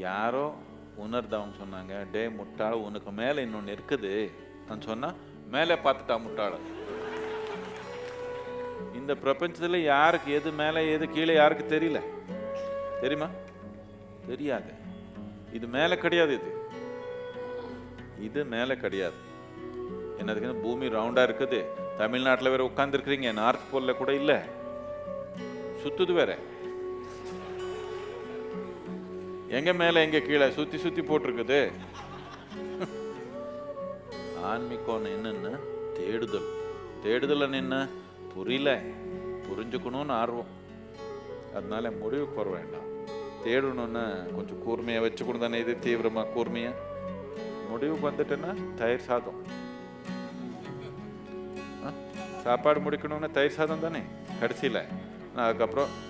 யாரோ உணர்ந்தவங்க சொன்னாங்க டே முட்டாள் உனக்கு மேலே இன்னொன்று இருக்குது. நான் சொன்னா மேலே பார்த்துட்டா முட்டாள். இந்த பிரபஞ்சத்தில் யாருக்கு எது மேலே எது கீழே யாருக்கு தெரியல. தெரியுமா? தெரியாது. இது மேலே கிடையாது இது. இது மேலே கிடையாது. என்னதுக்குன்னு பூமி ரவுண்டா இருக்குது. தமிழ்நாட்டில் வேற உட்காந்துருக்குறீங்க நார்த் போலில் கூட இல்லை. சுத்துது வேற. எங்க மேல எங்க கீழே? சுத்தி சுத்தி போட்டிருக்குது. ஆன்மீகம் என்னன்னா தேடுதல். தேடுதல் என்ன புரியல. புரிஞ்சுக்கணும்னு ஆர்வம். அதனால முடிவுக்கு வர வேண்டாம். தேடணும்னு கொஞ்சம் கூர்மையா வச்சுக்கணும் தானே இது தீவிரமா கூர்மையா? முடிவுக்கு வந்துட்டேன்னா தயிர் சாதம். ஆ? சாப்பாடு முடிக்கணும்னா தயிர் சாதம் தானே? கடைசியில். நான் அதுக்கப்புறம்